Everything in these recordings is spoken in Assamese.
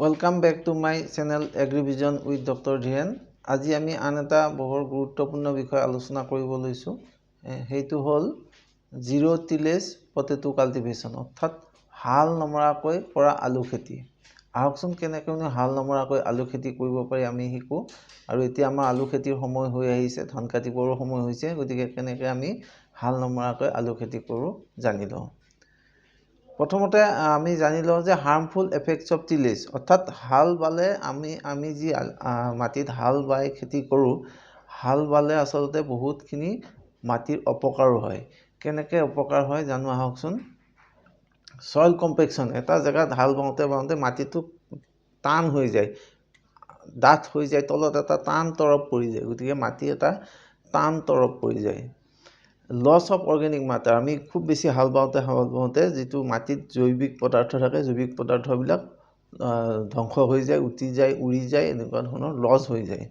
Welcome back to my channel Agrivision with doctor Dhiren আজি আমি আন এটা বৰ গুৰুত্বপূৰ্ণ বিষয় আলোচনা কৰিব লৈছোঁ। সেইটো হ'ল জিৰ' টিলেজ পটেটো কাল্টিভেশ্যন অৰ্থাৎ হাল নমৰাকৈ কৰা আলু খেতি। আহকচোন কেনেকৈনো হাল নমৰাকৈ আলু খেতি কৰিব পাৰি আমি শিকোঁ। আৰু এতিয়া আমাৰ আলু খেতিৰ সময় হৈ আহিছে ধান কাটিবৰো সময় হৈছে গতিকে কেনেকৈ আমি হাল নমৰাকৈ আলু খেতি কৰোঁ জানি লওঁ। প্ৰথমতে আমি জানি লওঁ যে হাৰ্মফুল এফেক্টছ অফ টিলেজ অৰ্থাৎ হাল বালে আমি আমি যি মাটিত হাল বাই খেতি কৰোঁ হাল বালে আচলতে বহুতখিনি মাটিৰ অপকাৰো হয়। কেনেকৈ অপকাৰ হয় জানো আহকচোন? ছইল কম্পেকশ্যন এটা জেগাত হাল বাওঁতে বাওঁতে মাটিটো টান হৈ যায় ডাঠ হৈ যায় তলত এটা টান তৰপ পৰি যায় গতিকে মাটি এটা টান তৰপ পৰি যায়। লছ অফ অৰ্গেনিক মাটাৰ আমি খুব বেছি হাল বাওঁতে হাল বাওঁতে যিটো মাটিত জৈৱিক পদাৰ্থ থাকে জৈৱিক পদাৰ্থবিলাক ধ্বংস হৈ যায় উটি যায় উৰি যায় এনেকুৱা ধৰণৰ লছ হৈ যায়।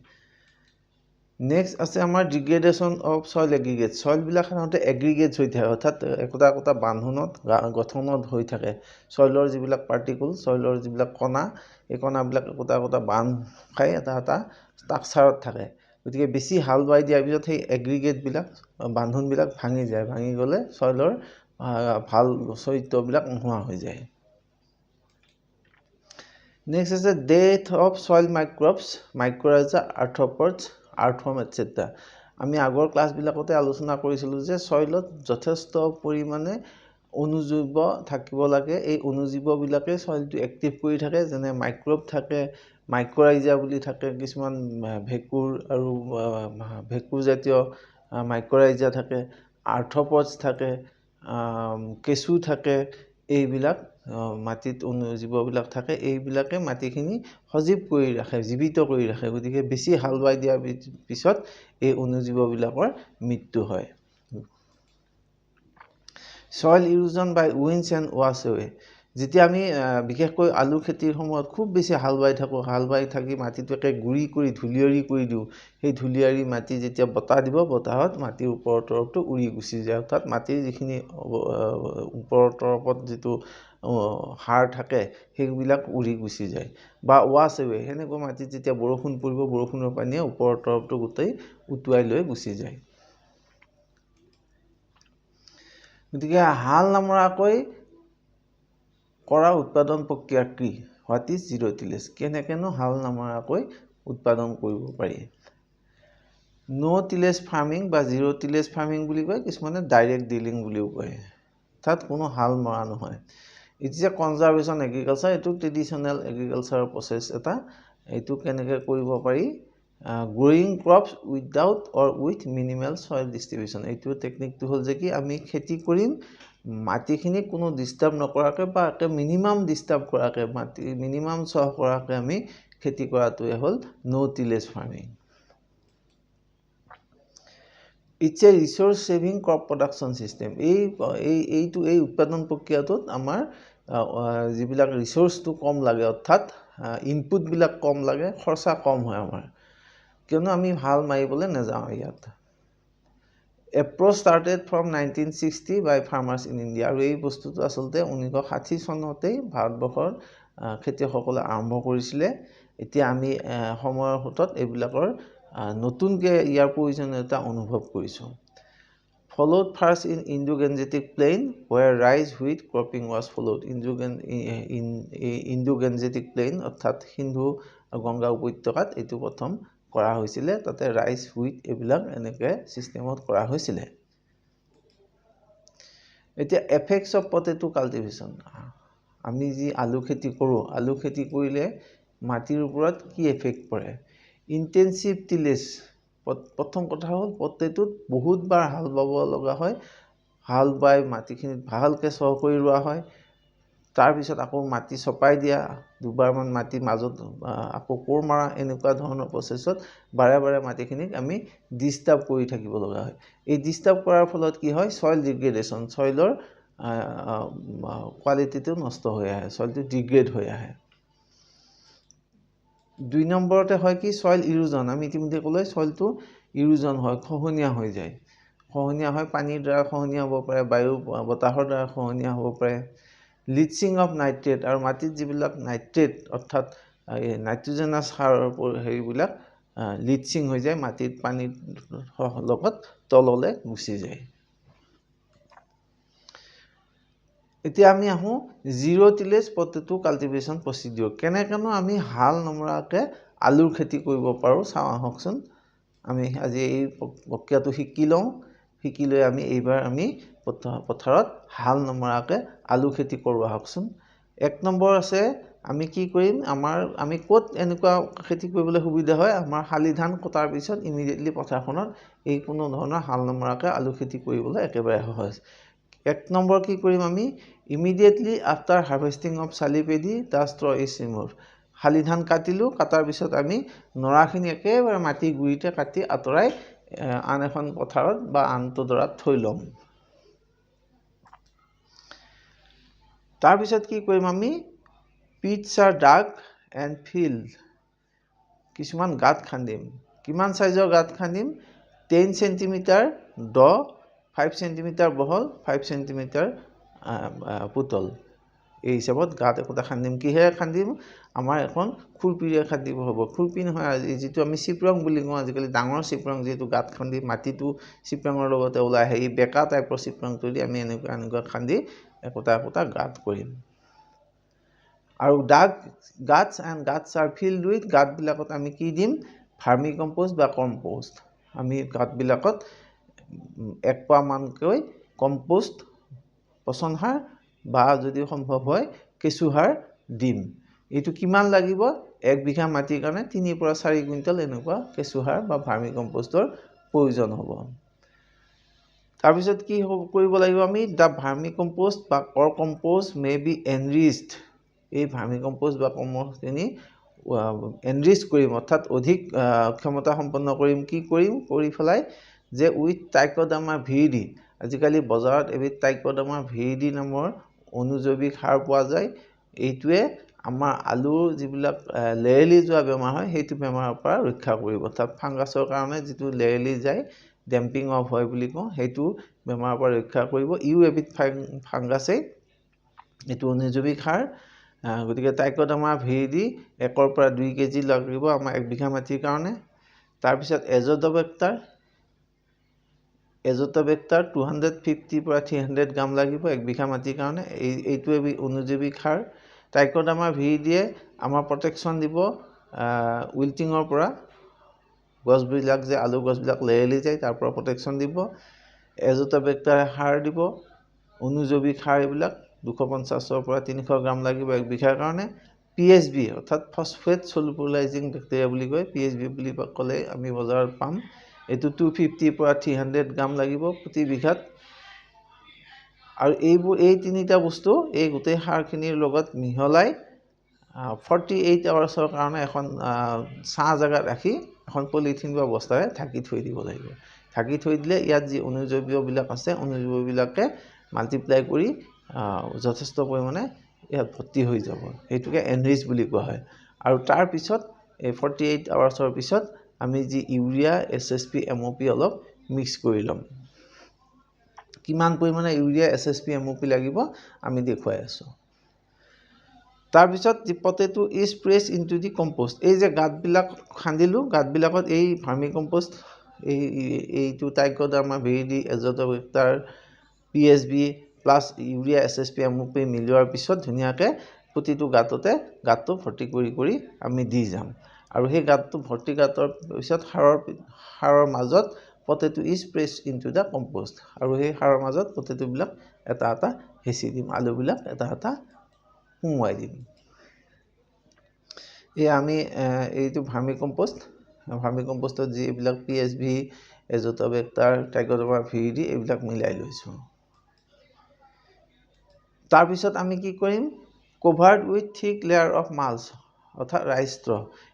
নেক্সট আছে আমাৰ ডিগ্ৰেডেশ্যন অফ ছইল এগ্ৰিগেট ছইলবিলাক সাধাৰণতে এগ্ৰিগেটছ হৈ থাকে অৰ্থাৎ একোটা একোটা বান্ধোনত গঠনত হৈ থাকে। ছইলৰ যিবিলাক পাৰ্টিকুল ছইলৰ যিবিলাক কণা এই কণাবিলাক একোটা একোটা বান্ধ খাই এটা এটা ষ্ট্ৰাকচাৰত থাকে। গতিকে বেছি হাল বাই দিয়াৰ পিছত সেই এগ্ৰিগেটবিলাক বান্ধোনবিলাক ভাঙি যায়। ভাঙি গ'লে ছইলৰ আহ, ভাল চৰিত্ৰবিলাক নোহোৱা হৈ যায়। নেক্সট আছে death of soil microbes mycorrhiza arthropods earthworm etcetera আমি আগৰ ক্লাছবিলাকতে আলোচনা কৰিছিলোঁ যে ছইলত যথেষ্ট পৰিমাণে অনুজীৱ থাকিব লাগে। এই অনুজীৱবিলাকে ছইলটো এক্টিভ কৰি থাকে যেনে মাইক্ৰব থাকে মাইক্ৰৰাইজা বুলি থাকে কিছুমান ভেঁকুৰ আৰু ভেঁকুৰজাতীয় মাইক্ৰৰাইজা থাকে আৰ্থ্ৰপডছ থাকে কেঁচু থাকে এইবিলাক মাটিত অনুজীৱবিলাক থাকে এইবিলাকে মাটিখিনি সজীৱ কৰি ৰাখে জীৱিত কৰি ৰাখে গতিকে বেছি হাল বাই দিয়াৰ পিছত এই অনুজীৱবিলাকৰ মৃত্যু হয়। Soil erosion by winds and wash away যেতিয়া আমি বিশেষকৈ আলু খেতিৰ সময়ত খুব বেছি হাল বাই থাকোঁ হাল বাই থাকি মাটিটো একে গুৰি কৰি ধূলিয়ৰি কৰি দিওঁ সেই ধূলিয়াৰি মাটি যেতিয়া বতাহ দিব বতাহত মাটিৰ ওপৰৰ তৰফটো উৰি গুচি যায়। অৰ্থাৎ মাটিৰ যিখিনি ওপৰৰ তৰফত যিটো সাৰ থাকে সেইবিলাক উৰি গুচি যায়। বা ৱাছ এৱে সেনেকুৱা মাটিত যেতিয়া বৰষুণ পৰিব বৰষুণৰ পানীয়ে ওপৰৰ তৰফটো গোটেই উটুৱাই লৈ গুচি যায়। গতিকে হাল নমৰাকৈ কৰা উৎপাদন প্ৰক্ৰিয়া কি? হোৱাট ইজ জিৰ' টিলেজ কেনেকৈনো হাল নমৰাকৈ উৎপাদন কৰিব পাৰি? ন' টিলেজ ফাৰ্মিং বা জিৰ' টিলেজ ফাৰ্মিং বুলি কয় কিছুমানে ডাইৰেক্ট ডিলিং বুলিও কয়। অৰ্থাৎ কোনো হাল মৰা নহয়। ইটছ এ কনজাৰ্ভেশ্যন এগ্ৰিকালচাৰ এইটো ট্ৰেডিশ্যনেল এগ্ৰিকালচাৰৰ প্ৰচেছ এটা। এইটো কেনেকৈ কৰিব পাৰি? Growing crops without or with minimal soil distribution. এইটো টেকনিকটো হ'ল যে কি আমি খেতি কৰিম মাটিখিনি কোনো ডিষ্টাৰ্ব নকৰাকৈ বা একে মিনিমাম ডিষ্টাৰ্ব কৰাকৈ মাটি মিনিমাম চহ কৰাকৈ আমি খেতি কৰাটোৱে হ'ল no' tillage farming it's a resource saving crop production system এই এই এইটো এই উৎপাদন প্ৰক্ৰিয়াটোত আমাৰ যিবিলাক ৰিচ'ৰ্চটো কম লাগে অৰ্থাৎ ইনপুটবিলাক কম লাগে খৰচা কম হয় আমাৰ। কিয়নো আমি হাল মাৰিবলৈ নাযাওঁ ইয়াত। Approach started from nineteen sixty by farmers in India আৰু এই বস্তুটো আচলতে ঊনৈছশ ষাঠি চনতেই ভাৰতবৰ্ষৰ খেতিয়কসকলে আৰম্ভ কৰিছিলে। এতিয়া আমি সময়ৰ সোঁতত এইবিলাকৰ নতুনকৈ ইয়াৰ প্ৰয়োজনীয়তা অনুভৱ কৰিছোঁ। Followed first in Indo Gangetic plain where rice wheat cropping was followed Indo gan Indo Gangetic plain অৰ্থাৎ সিন্ধু গংগা উপত্যকাত এইটো প্ৰথম কৰা হৈছিলে তাতে ৰাইচ হুইট এইবিলাক এনেকৈ ছিষ্টেমত কৰা হৈছিলে। এতিয়া এফেক্টছ অফ পটেটো কাল্টিভেশ্যন আমি যি আলু খেতি কৰোঁ আলু খেতি কৰিলে মাটিৰ ওপৰত কি এফেক্ট পৰে? ইণ্টেনচিভ টিলেজ প্ৰথম কথা হ'ল পটেটোত বহুতবাৰ হাল বাব লগা হয় হাল বাই মাটিখিনিত ভালকৈ চহ কৰি ৰোৱা হয়। তাৰপিছত আকৌ মাটি চপাই দিয়া দুবাৰমান মাটি মাজত আকৌ কোৰ মাৰা এনেকুৱা ধৰণৰ প্ৰচেছত বাৰে বাৰে মাটিখিনিক আমি ডিষ্টাৰ্ব কৰি থাকিব লগা হয়। এই ডিষ্টাৰ্ব কৰাৰ ফলত কি হয়? ছইল ডিগ্ৰেডেশ্যন ছইলৰ কোৱালিটিটো নষ্ট হৈ আহে ছইলটো ডিগ্ৰেড হৈ আহে। দুই নম্বৰতে হয় কি? ছইল ইৰোজন আমি ইতিমধ্যে ক'লোৱে ছইলটো ইৰোজন হয় খহনীয়া হৈ যায়। খহনীয়া হয় পানীৰ দ্বাৰা খহনীয়া হ'ব পাৰে বায়ু বতাহৰ দ্বাৰা খহনীয়া হ'ব পাৰে। লিডছিং অফ নাইট্ৰেট আৰু মাটিত যিবিলাক নাইট্ৰেট অৰ্থাৎ এই নাইট্ৰজেনাছ সাৰৰ হেৰিবিলাক লিডছিং হৈ যায় মাটিত পানীৰ লগত তললৈ গুচি যায়। এতিয়া আমি আহোঁ জিৰ' টিলেজ পটেটো কাল্টিভেশ্যন প্ৰচিডিঅ'ৰ কেনেকৈনো আমি হাল নমৰাকৈ আলুৰ খেতি কৰিব পাৰোঁ চাওঁ আহকচোন। আমি আজি এই প্ৰক্ৰিয়াটো শিকি লওঁ। শিকি লৈ আমি এইবাৰ আমি পথাৰত হাল নমৰাকৈ আলু খেতি কৰোঁ আহকচোন। এক নম্বৰ আছে আমি কি কৰিম আমাৰ আমি ক'ত এনেকুৱা খেতি কৰিবলৈ সুবিধা হয় আমাৰ শালি ধান কটাৰ পিছত ইমিডিয়েটলি পথাৰখনত এই কোনো ধৰণৰ হাল নমৰাকৈ আলু খেতি কৰিবলৈ একেবাৰে সহজ। এক নম্বৰ কি কৰিম আমি immediately after harvesting of sali paddy the straw is remove শালি ধান কাটিলোঁ কটাৰ পিছত আমি নৰাখিনি একেবাৰে মাটিৰ গুৰিতে কাটি আঁতৰাই আন এখন পথাৰত বা আনটো ডৰাত থৈ ল'ম। তাৰপিছত কি কৰিম আমি? Pits are dug and field কিছুমান গাঁত খান্দিম। কিমান চাইজৰ গাঁত খান্দিম? টেন চেণ্টিমিটাৰ দ ফাইভ চেণ্টিমিটাৰ বহল ফাইভ চেণ্টিমিটাৰ পুতল। এই হিচাপত গাঁত একোটা খান্দিম। কিহেৰে খান্দিম? আমাৰ এখন খুৰপিৰে খান্দিব হ'ব। খুৰপি নহয় যিটো আমি চিপৰং বুলি কওঁ আজিকালি ডাঙৰ চিপৰং যিহেতু গাঁত খান্দি মাটিটো চিপৰঙৰ লগতে ওলাই আহে। এই বেকা টাইপৰ চিপৰংটো দি আমি এনেকুৱা এনেকুৱা খান্দি একোটা একোটা গাঁত কৰিম আৰু dug guts and guts are filled with গাঁতবিলাকত আমি কি দিম? ভাৰ্মি কম্প'ষ্ট বা কম্প'ষ্ট আমি গাঁতবিলাকত এক পোৱামানকৈ কম্প'ষ্ট পচন সাৰ বা যদি সম্ভৱ হয় কেঁচু সাৰ দিম। এইটো কিমান লাগিব? এক বিঘা মাটিৰ কাৰণে তিনিৰ পৰা চাৰি কুইণ্টেল এনেকুৱা কেঁচু সাৰ বা ভাৰ্মি কম্প'ষ্টৰ প্ৰয়োজন হ'ব। তাৰপিছত কি কৰিব লাগিব আমি? দ্য ভাৰ্মি কম্প'ষ্ট বা কৰ কম্প'ষ্ট মে বি এনৰিচড এই ভাৰ্মি কম্প'ষ্ট বা কম্প'ষ্টখিনি এনৰিচ কৰিম অৰ্থাৎ অধিক ক্ষমতা সম্পন্ন কৰিম। কি কৰিম? কৰি পেলাই যে উইথ টাইকডামা ভি ডি আজিকালি বজাৰত এবিধ টাইকডামা ভি ডি নামৰ অনুজৈৱিক সাৰ পোৱা যায়। এইটোৱে আমাৰ আলুৰ যিবিলাক লেৰেলি যোৱা বেমাৰ হয় সেইটো বেমাৰৰ পৰা ৰক্ষা কৰিব। অৰ্থাৎ ফাংগাছৰ কাৰণে যিটো লেৰেলি যায় ডেম্পিং অফ হয় বুলি কওঁ সেইটো বেমাৰৰ পৰা ৰক্ষা কৰিব। ইও এবিধ ফাং ফাংগাছেই এইটো অনুজৈৱিক সাৰ গতিকে টাইকডামা ভি দি একৰ পৰা দুই কেজি লাগিব আমাৰ এক বিঘা মাটিৰ কাৰণে। তাৰপিছত এজডবেক্টাৰ এজোটাবেক্টাৰ টু হাণ্ড্ৰেড ফিফটিৰ পৰা থ্ৰী হাণ্ড্ৰেড গ্ৰাম লাগিব এক বিঘা মাটিৰ কাৰণে। এই এইটো এবিধ অনুজৈৱিক সাৰ টাইকডামা ভি দিয়ে আমাৰ প্ৰটেকশ্যন দিব উইল্টিঙৰ পৰা। গছবিলাক যে আলু গছবিলাক লেৰেলি যায় তাৰ পৰা প্ৰটেকশ্যন দিব। এজোটাবেক্টাৰে সাৰ দিব। অনুজৈৱিক সাৰ এইবিলাক দুশ পঞ্চাছৰ পৰা তিনিশ গ্ৰাম লাগিব এক বিঘাৰ কাৰণে। পি এইচ বি অৰ্থাৎ ফচফেট চলুপলাইজিং বেক্টেৰিয়া বুলি কয়। পি এইচ বি বুলি ক'লে আমি বজাৰত পাম। এইটো টু ফিফটিৰ পৰা থ্ৰী হাণ্ড্ৰেড গ্ৰাম লাগিব প্ৰতি বিঘাত। আৰু এইবোৰ এই তিনিটা বস্তু এই গোটেই সাৰখিনিৰ লগত মিহলাই ফৰ্টি এইট আৱাৰ্ছৰ কাৰণে এখন ছাঁ জেগাত ৰাখি এখন পলিথিন বা বস্তাৰে ঢাকি থৈ দিব লাগিব। ঢাকি থৈ দিলে ইয়াত যি অনুজৈৱবিলাক আছে অনুজৈৱবিলাকে মাল্টিপ্লাই কৰি যথেষ্ট পৰিমাণে ইয়াত ভৰ্তি হৈ যাব। সেইটোকে এনৰিচ বুলি কোৱা হয়। আৰু তাৰপিছত এই ফৰ্টি এইট আৱাৰ্ছৰ পিছত আমি যি urea S S P M O' P অলপ মিক্স কৰি ল'ম। কিমান পৰিমাণে urea S S P M O' P লাগিব আমি দেখুৱাই আছোঁ। তাৰপিছত যি potato is press into the compost এই যে গাঁতবিলাক খান্দিলোঁ গাঁতবিলাকত এই ভাৰ্মি কম্প'ষ্ট এই এই- এইটো Trichoderma viride Azotobacter P S B plus urea S S P M P মিলোৱাৰ পিছত ধুনীয়াকৈ প্ৰতিটো গাঁততে গাঁতটো ভৰ্তি কৰি কৰি আমি দি যাম। আৰু সেই গাঁতটো ভৰ্তি গাঁতৰ পিছত সাৰৰ সাৰৰ মাজত potato is press into the compost আৰু সেই সাৰৰ মাজত পটেটোবিলাক এটা এটা হেঁচি দিম আলুবিলাক এটা এটা সুমুৱাই দিম এই আমি এইটো ভাৰ্মি কম্প'ষ্ট ভাৰ্মি কম্প'ষ্টত যি এইবিলাক P H V Azotobacter Trichoderma V D এইবিলাক মিলাই লৈছোঁ তাৰপিছত আমি কি কৰিম covered with thick layer of mulch অৰ্থাৎ ৰাইষ্ট্ৰ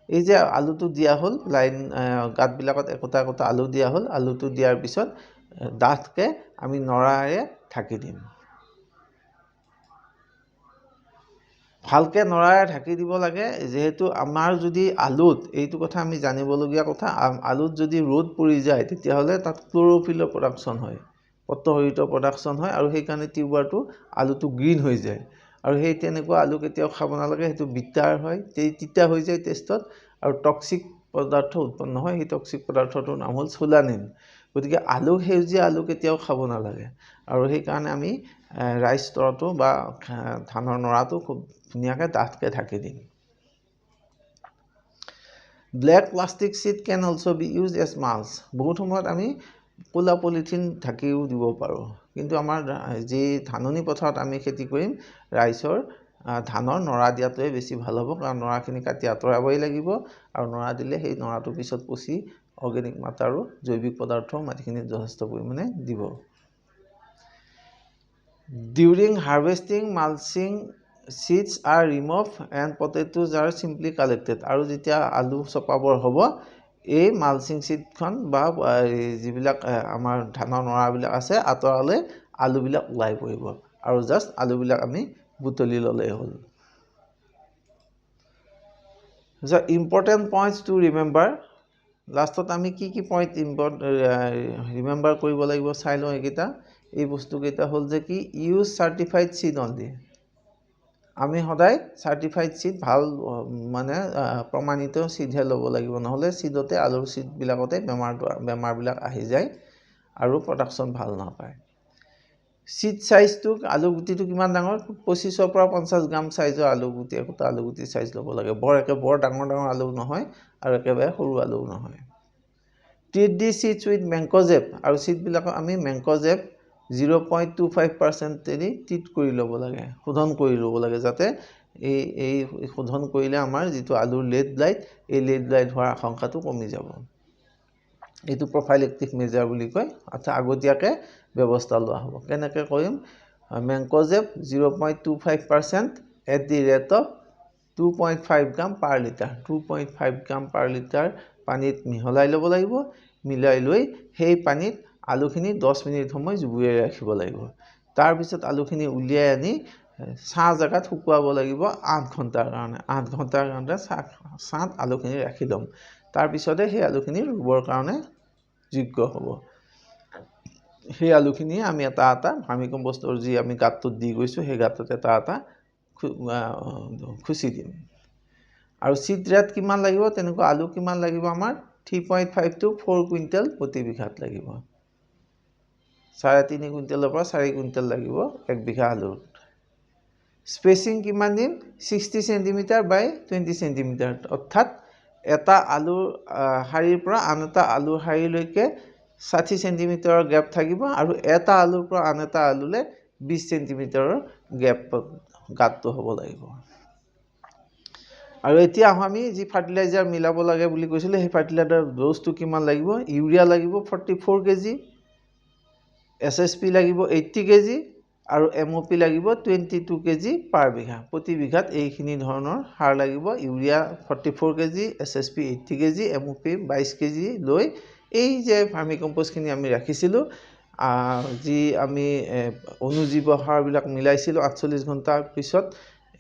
এই যে আলুটো দিয়া হ'ল লাইন গাঁতবিলাকত একোটা একোটা আলু দিয়া হ'ল আলুটো দিয়াৰ পিছত ডাঠকৈ আমি নৰাৰে ঢাকি দিম ভালকৈ নৰাৰে ঢাকি দিব লাগে যিহেতু আমাৰ যদি আলুত এইটো কথা আমি জানিবলগীয়া কথা আলুত যদি ৰ'দ পৰি যায় তেতিয়াহ'লে তাত ক্ল'ৰ'ফিলৰ প্ৰডাকশ্যন হয় পত্ৰহৰিত প্ৰডাকশ্যন হয় আৰু সেইকাৰণে টিউবাৰটো আলুটো গ্ৰীণ হৈ যায়। আৰু সেই তেনেকুৱা আলু কেতিয়াও খাব নালাগে সেইটো বিটাৰ হয় তে তিতা হৈ যায় টেষ্টত আৰু টক্সিক পদাৰ্থ উৎপন্ন হয় সেই টক্সিক পদাৰ্থটোৰ নাম হ'ল চোলানিন। গতিকে আলু সেউজীয়া আলু কেতিয়াও খাব নালাগে। আৰু সেইকাৰণে আমি ৰাইচ স্তৰটো বা ধানৰ নৰাটো খুব ধুনীয়াকৈ ডাঠকৈ ঢাকি দিম। Black plastic sheet can also' be use as mulch? বহুত সময়ত আমি ক'লা পলিথিন ঢাকিও দিব পাৰোঁ। কিন্তু আমাৰ যি ধাননি পথাৰত আমি খেতি কৰিম ৰাইচৰ ধানৰ নৰা দিয়াটোৱে বেছি ভাল হ'ব। কাৰণ নৰাখিনি কাটি আঁতৰাবই লাগিব আৰু নৰা দিলে সেই নৰাটোৰ পিছত পচি অৰ্গেনিক মাটাৰ আৰু জৈৱিক পদাৰ্থ মাটিখিনিত যথেষ্ট পৰিমাণে দিব। During harvesting mulching seeds are remove and potatoes are simply collected আৰু যেতিয়া আলু চপাবৰ হ'ব এই মালচিং চিটখন বা যিবিলাক আমাৰ ধানৰ নৰাবিলাক আছে আঁতৰালে আলুবিলাক ওলাই পৰিব। আৰু জাষ্ট আলুবিলাক আমি বুটলি ল'লেই হ'ল। ইম্পৰ্টেণ্ট পইণ্টছ টু ৰিমেম্বাৰ লাষ্টত আমি কি কি পইণ্ট ইম্পৰ্ট ৰিমেম্বাৰ কৰিব লাগিব চাই লওঁ এইকেইটা। এই বস্তুকেইটা হ'ল যে কি ইউজ চাৰ্টিফাইড চিড অনলি আমি সদায় চাৰ্টিফাইড চিড ভাল মানে প্ৰমাণিত চিডহে ল'ব লাগিব। নহ'লে চিডতে আলুৰ চিডবিলাকতে বেমাৰটো বেমাৰবিলাক আহি যায় আৰু প্ৰডাকশ্যন ভাল নাপায়। চিড চাইজটো আলু গুটিটো কিমান ডাঙৰ? পঁচিছৰ পৰা পঞ্চাছ গ্ৰাম চাইজৰ আলু গুটি একোটা আলু গুটি চাইজ ল'ব লাগে। বৰ একে বৰ ডাঙৰ ডাঙৰ আলু নহয় আৰু একেবাৰে সৰু আলুও নহয়। Treat the seeds with mancozeb আৰু চিডবিলাকক আমি mancozeb zero' point two five পাৰ্চেণ্টেদি treat কৰি ল'ব লাগে শোধন কৰি ল'ব লাগে যাতে এই এই শোধন কৰিলে আমাৰ যিটো আলুৰ লেড ব্লাইট এই লেড ব্লাইট হোৱাৰ আশংকাটো কমি যাব। এইটো প্ৰফাইলেক্টিভ মেজাৰ বুলি কয় অৰ্থাৎ আগতীয়াকৈ ব্যৱস্থা লোৱা হ'ব। কেনেকৈ কৰিম? Mancozeb zero' point two five percent at the rate of two point five gram per litre. Two point five gram per litre পানীত মিহলাই ল'ব লাগিব মিলাই লৈ সেই পানীত আলুখিনি দহ মিনিট সময় জুবুৰিয়াই ৰাখিব লাগিব। তাৰপিছত আলুখিনি উলিয়াই আনি ছাঁ জেগাত শুকুৱাব লাগিব আঠ ঘণ্টাৰ কাৰণে। আঠ ঘণ্টাৰ কাৰণে চাহ ছাঁত আলুখিনি ৰাখি ল'ম। তাৰপিছতে সেই আলুখিনি ৰুবৰ কাৰণে যোগ্য হ'ব। সেই আলুখিনি আমি এটা এটা ভাৰ্মি কম্পষ্টৰ যি আমি গাঁতটোত দি গৈছোঁ সেই গাঁতত এটা এটা খুচি দিম। আৰু চিড ৰেট কিমান লাগিব তেনেকুৱা আলু কিমান লাগিব আমাৰ? Three point five to four quintal প্ৰতি বিঘাত লাগিব। চাৰে তিনি কুইণ্টেলৰ পৰা চাৰি কুইণ্টেল লাগিব এক বিঘা আলুত স্পেচিং কিমান দিম sixty centimetre by twenty centimetre. অৰ্থাৎ এটা আলুৰ শাৰীৰ পৰা আন এটা আলুৰ শাৰীলৈকে ষাঠি চেণ্টিমিটাৰৰ গেপ থাকিব আৰু এটা আলুৰ পৰা আন এটা আলুলৈ বিছ চেণ্টিমিটাৰৰ গেপ গাঁতটো হ'ব লাগিব। আৰু এতিয়া আহোঁ আমি যি ফাৰ্টিলাইজাৰ মিলাব লাগে বুলি কৈছিলোঁ সেই ফাৰ্টিলাইজাৰ ড'জটো কিমান লাগিব? ইউৰিয়া লাগিব forty four KG. S S P লাগিব এইট্টি কেজি আৰু এম অ' পি লাগিব twenty two KG per bigha. প্ৰতি বিঘাত এইখিনি ধৰণৰ সাৰ লাগিব। Urea forty four KG S S P eighty KG M O' P বাইছ কেজি লৈ এই যে ভাৰ্মি কম্প'ষ্টখিনি আমি ৰাখিছিলোঁ যি আমি অনুজীৱ সাৰবিলাক মিলাইছিলোঁ আঠচল্লিছ ঘণ্টাৰ পিছত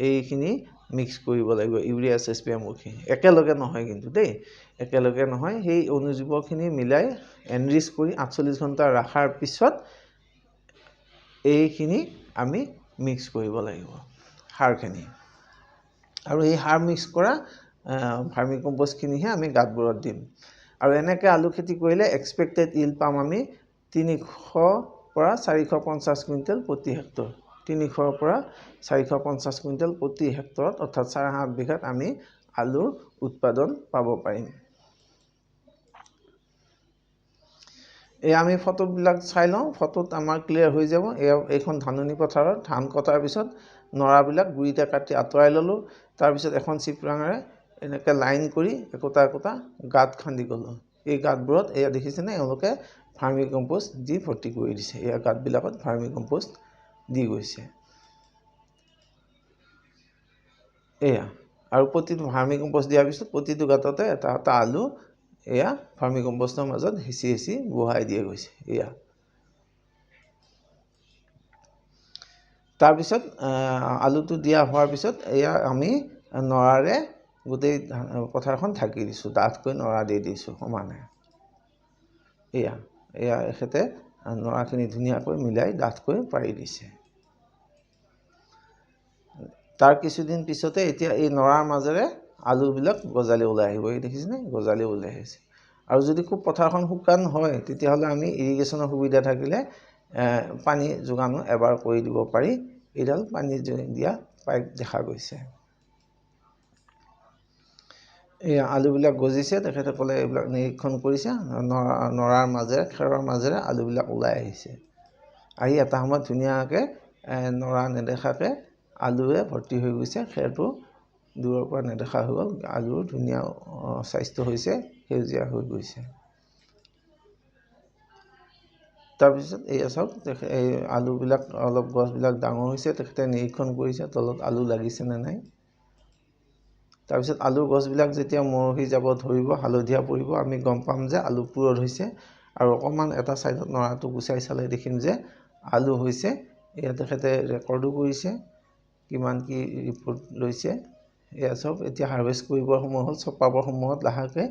এইখিনি মিক্স কৰিব লাগিব। Urea S S P M O' খিনি একেলগে নহয় কিন্তু দেই। একেলগে নহয় সেই অনুজীৱখিনি মিলাই এনৰিচ কৰি আঠচল্লিছ ঘণ্টা ৰখাৰ পিছত এইখিনি আমি মিক্স কৰিব লাগিব সাৰখিনি। আৰু এই সাৰ মিক্স কৰা ভাৰ্মি কম্পষ্টখিনিহে আমি গাঁতবোৰত দিম। আৰু এনেকৈ আলু খেতি কৰিলে এক্সপেক্টেড ইল পাম আমি তিনিশ পৰা চাৰিশ পঞ্চাছ কুইণ্টেল প্ৰতি হেক্টৰ। তিনিশৰ পৰা চাৰিশ পঞ্চাছ কুইণ্টেল প্ৰতি হেক্টৰত অৰ্থাৎ চাৰে সাত বিঘাত আমি আলুৰ উৎপাদন পাব পাৰিম। এই আমি ফটোবিলাক চাই লওঁ ফটোত আমাৰ ক্লিয়াৰ হৈ যাব। এয়া এইখন ধাননি পথাৰত ধান কটাৰ পিছত নৰাবিলাক গুৰিতে কাটি আঁতৰাই ল'লোঁ। তাৰপিছত এখন চিপৰাঙেৰে এনেকৈ লাইন কৰি একোটা একোটা গাঁত খান্দি গ'লোঁ। এই গাঁতবোৰত এয়া দেখিছেনে? এওঁলোকে ভাৰ্মি কম্প'ষ্ট দি ভৰ্তি কৰি দিছে। এয়া গাঁতবিলাকত ভাৰ্মি কম্প'ষ্ট দি গৈছে। এয়া আৰু প্ৰতিটো ভাৰ্মি কম্প'ষ্ট দিয়াৰ পিছত প্ৰতিটো গাঁততে এটা এটা আলু এয়া ভাৰ্মি কম্প'ষ্টৰ মাজত হেঁচি হেঁচি বহাই দিয়া গৈছে এয়া। তাৰপিছত আলুটো দিয়া হোৱাৰ পিছত এয়া আমি নৰাৰে গোটেই পথাৰখন ঢাকি দিছোঁ ডাঠকৈ নৰা দি দিছোঁ সমানে। এয়া এয়া এখেতে নৰাখিনি ধুনীয়াকৈ মিলাই ডাঠকৈ পাৰি দিছে। তাৰ কিছুদিন পিছতে এতিয়া এই নৰাৰ মাজেৰে আলুবিলাক গজালি ওলাই আহিব এই দেখিছেনে গজালি ওলাই আহিছে আৰু যদি খুব পথাৰখন শুকান হয় তেতিয়াহ'লে আমি ইৰিগেশ্যনৰ সুবিধা থাকিলে পানী যোগানো এবাৰ কৰি দিব পাৰি। এইডাল পানী দিয়া পাইপ দেখা গৈছে। এই আলুবিলাক গজিছে তেখেতসকলে এইবিলাক নিৰীক্ষণ কৰিছে। নৰা নৰাৰ মাজেৰে খেৰৰ মাজেৰে আলুবিলাক ওলাই আহিছে। আহি এটা সময়ত ধুনীয়াকৈ নৰা নেদেখাকৈ আলুৱে ভৰ্তি হৈ গৈছে খেৰটো দূৰৰ পৰা নেদেখা হৈ গ'ল আলুৰ ধুনীয়া স্বাস্থ্য হৈছে সেউজীয়া হৈ গৈছে। তাৰপিছত এয়া চাওক এই আলুবিলাক অলপ গছবিলাক ডাঙৰ হৈছে তেখেতে নিৰীক্ষণ কৰিছে তলত আলু লাগিছেনে নাই। তাৰপিছত আলুৰ গছবিলাক যেতিয়া মৰহি যাব ধৰিব হালধীয়া পৰিব আমি গম পাম যে আলু পুৰঠ হৈছে আৰু অকণমান এটা ছাইডত নৰাটো গুচাই চালে দেখিম যে আলু হৈছে এয়া তেখেতে ৰেকৰ্ডো কৰিছে কিমান কি ৰিপৰ্ট লৈছে। এয়া চাওক এতিয়া হাৰ্ভেষ্ট কৰিবৰ সময় হ'ল চপাবৰ সময়ত লাহেকৈ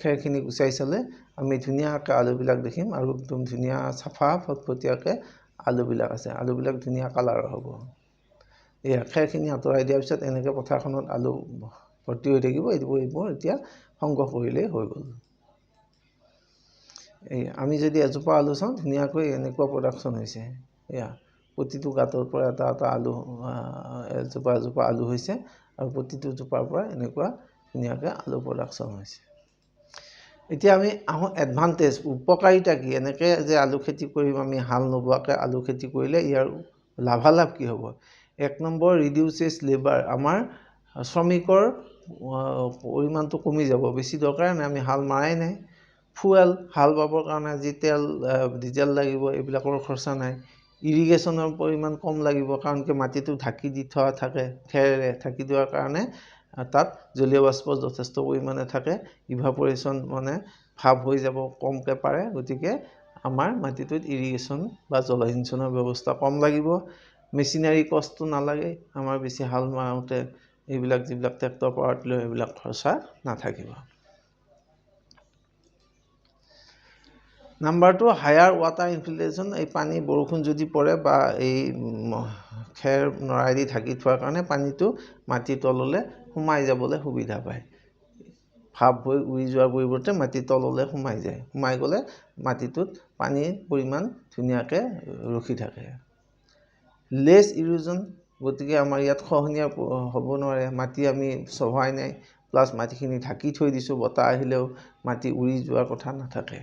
খেৰখিনি গুচাই চালে আমি ধুনীয়াকৈ আলুবিলাক দেখিম আৰু একদম ধুনীয়া চাফা ফটফটীয়াকৈ আলুবিলাক আছে। আলুবিলাক ধুনীয়া কালাৰৰ হ'ব। এয়া খেৰখিনি আঁতৰাই দিয়াৰ পিছত এনেকৈ পথাৰখনত আলু ভৰ্তি হৈ থাকিব এইবোৰ এইবোৰ এতিয়া সংগ্ৰহ কৰিলেই হৈ গ'ল। এই আমি যদি এজোপা আলু চাওঁ ধুনীয়াকৈ এনেকুৱা প্ৰডাকশ্যন হৈছে। এয়া প্ৰতিটো গাঁতৰ পৰা এটা এটা আলু এজোপা এজোপা আলু হৈছে। আৰু প্ৰতিটো জোপাৰ পৰা এনেকুৱা ধুনীয়াকৈ আলু প্ৰডাকশ্যন হৈছে। এতিয়া আমি আহোঁ এডভান্টেজ উপকাৰিতা কি? এনেকৈ যে আলু খেতি কৰিম আমি হাল নোবোৱাকৈ আলু খেতি কৰিলে ইয়াৰ লাভালাভ কি হ'ব? এক নম্বৰ ৰিডিউচেছ লেবাৰ আমাৰ শ্ৰমিকৰ পৰিমাণটো কমি যাব। বেছি দৰকাৰ নাই আমি হাল মৰাই নাই। ফুৱেল হাল বাবৰ কাৰণে যি তেল ডিজেল লাগিব এইবিলাকৰ খৰচা নাই। ইৰিগেশ্যনৰ পৰিমাণ কম লাগিব কাৰণ কি মাটিটো ঢাকি দি থোৱা থাকে খেৰেৰে ঢাকি দিয়াৰ কাৰণে তাত জলীয় বাষ্প যথেষ্ট পৰিমাণে থাকে ইভাপৰেশ্যন মানে ভাৱ হৈ যাব কমকৈ পাৰে গতিকে আমাৰ মাটিটোত ইৰিগেশ্যন বা জলসিঞ্চনৰ ব্যৱস্থা কম লাগিব। মেচিনাৰী কষ্টটো নালাগে আমাৰ বেছি হাল মাৰোঁতে এইবিলাক যিবিলাক ট্ৰেক্টৰ পাৱাৰ টিলাৰ এইবিলাক খৰচা নাথাকিব। Number two higher water infiltration এই পানী বৰষুণ যদি পৰে বা এই খেৰ নৰাই দি ঢাকি থোৱাৰ কাৰণে পানীটো মাটিৰ তললৈ সোমাই যাবলৈ সুবিধা পায়। ভাৱ হৈ উৰি যোৱাৰ পৰিৱৰ্তে মাটিৰ তললৈ সোমাই যায়। সোমাই গ'লে মাটিটোত পানীৰ পৰিমাণ ধুনীয়াকৈ ৰখি থাকে। লেছ ইৰোজন গতিকে আমাৰ ইয়াত খহনীয়া হ'ব নোৱাৰে। মাটি আমি চহাই নাই প্লাছ মাটিখিনি ঢাকি থৈ দিছোঁ বতাহ আহিলেও মাটি উৰি যোৱাৰ কথা নাথাকে।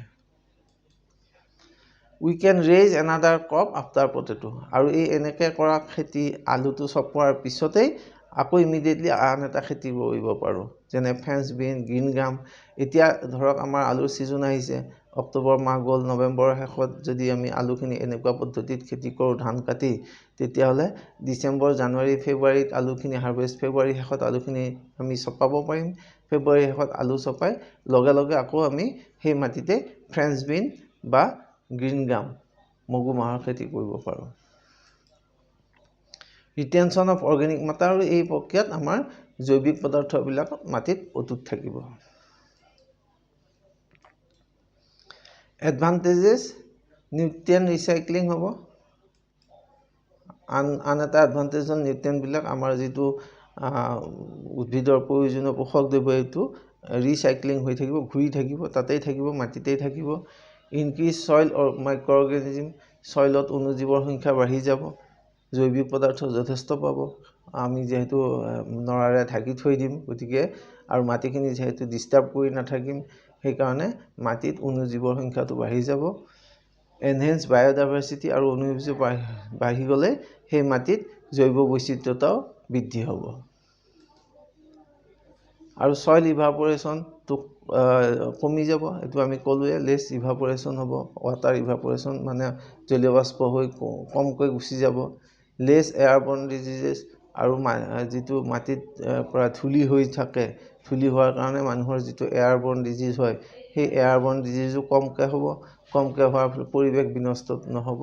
We can raise another crop after potato আৰু এই এনেকৈ কৰা খেতি আলুটো চপোৱাৰ পিছতেই আকৌ ইমিডিয়েটলি আন এটা খেতি কৰিব পাৰোঁ। যেনে ফেঞ্চ বিন গ্ৰীণ গ্ৰাম এতিয়া ধৰক আমাৰ আলুৰ ছিজন আহিছে। অক্টোবৰ মাহ গ'ল নৱেম্বৰৰ শেষত যদি আমি আলুখিনি এনেকুৱা পদ্ধতিত খেতি কৰোঁ ধান কাটি তেতিয়াহ'লে ডিচেম্বৰ জানুৱাৰী ফেব্ৰুৱাৰীত আলুখিনি হাৰ্ভেষ্ট ফেব্ৰুৱাৰী শেষত আলুখিনি আমি চপাব পাৰিম। ফেব্ৰুৱাৰী শেষত আলু চপাই লগে লগে আকৌ আমি সেই মাটিতে ফ্ৰেঞ্চ বিন বা গ্ৰীণ গ্ৰাম মগু মাহৰ খেতি কৰিব পাৰোঁ। ৰিটেনশ্যন অফ অৰ্গেনিক মাটাৰ আৰু এই প্ৰক্ৰিয়াত আমাৰ জৈৱিক পদাৰ্থবিলাক মাটিত অটুট থাকিব। এডভান্টেজেছ নিউট্ৰিয়েন ৰিচাইক্লিং হ'ব। আন আন এটা এডভান্টেজ হ'ল নিউট্ৰিয়েনবিলাক আমাৰ যিটো উদ্ভিদৰ প্ৰয়োজনীয় পোষক দ্ৰব্য এইটো ৰিচাইক্লিং হৈ থাকিব ঘূৰি থাকিব তাতেই থাকিব মাটিতেই থাকিব। ইনক্ৰিজ চইল মাইক্ৰ' অৰ্গেনিজিম চইলত অনুজীৱৰ সংখ্যা বাঢ়ি যাব জৈৱিক পদাৰ্থ যথেষ্ট পাব আমি যিহেতু নৰাৰে ঢাকি থৈ দিম গতিকে আৰু মাটিখিনি যিহেতু ডিষ্টাৰ্ব কৰি নাথাকিম সেইকাৰণে মাটিত অনুজীৱৰ সংখ্যাটো বাঢ়ি যাব। এনহেঞ্চ বায়'ডাইভাৰ্চিটি আৰু অনুজীৱ বাঢ়ি গ'লে সেই মাটিত জৈৱ বৈচিত্ৰতাও বৃদ্ধি হ'ব। আৰু চইল ইভাপৰেশ্যনটো কমি যাব। এইটো আমি ক'লোৱে লেছ ইভাপৰেশ্যন হ'ব ৱাটাৰ ইভাপৰেশ্যন মানে জলীয় বাষ্প হৈ কমকৈ গুচি যাব। লেছ এয়াৰবৰ্ণ ডিজিজেছ আৰু যিটো মাটিত পৰা ধূলি হৈ থাকে ধূলি হোৱাৰ কাৰণে মানুহৰ যিটো এয়াৰবৰ্ণ ডিজিজ হয় সেই এয়াৰবৰ্ণ ডিজিজো কমকৈ হ'ব। কমকৈ হোৱাৰ ফলত পৰিৱেশ বিনষ্ট নহ'ব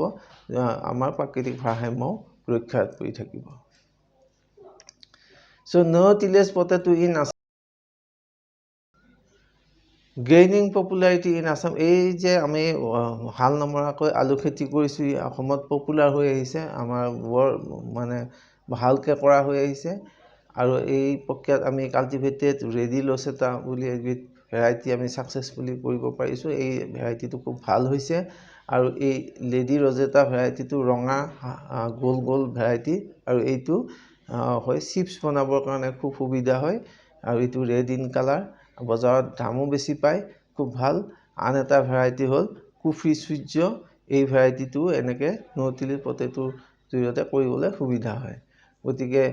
আমাৰ প্ৰাকৃতিক ভাৰসাম্যও ৰক্ষা পৰি থাকিব। So' no' tillage potato in gaining popularity in Assam এই যে আমি হাল নমৰাকৈ আলু খেতি কৰিছোঁ অসমত পপুলাৰ হৈ আহিছে আমাৰ বৰ মানে ভালকৈ কৰা হৈ আহিছে আৰু এই প্ৰক্ৰিয়াত আমি কাল্টিভেটেড ৰেডি লচেটা বুলি এবিধ ভেৰাইটি আমি ছাকচেছফুলি কৰিব পাৰিছোঁ এই ভেৰাইটিটো খুব ভাল হৈছে আৰু এই লেডি ৰজেটা ভেৰাইটিটো ৰঙা গ'ল গ'ল ভেৰাইটি আৰু এইটো হয় চিপছ বনাবৰ কাৰণে খুব সুবিধা হয় আৰু এইটো ৰেড ইন কালাৰ বজাৰত দামো বেছি পায় খুব ভাল। আন এটা ভেৰাইটি হ'ল কুফি সূৰ্য। এই ভেৰাইটিটো এনেকৈ ন' টিলি পটেটোৰ জৰিয়তে কৰিবলৈ সুবিধা হয়। গতিকে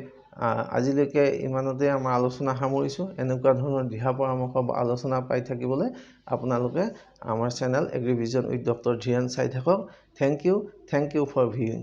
আজিলৈকে ইমানতে আমাৰ আলোচনা সামৰিছোঁ। এনেকুৱা ধৰণৰ দিহা পৰামৰ্শ বা আলোচনা পাই থাকিবলৈ আপোনালোকে আমাৰ channel Agrivision with doctor Dhiren চাই থাকক। Thank you thank you for viewing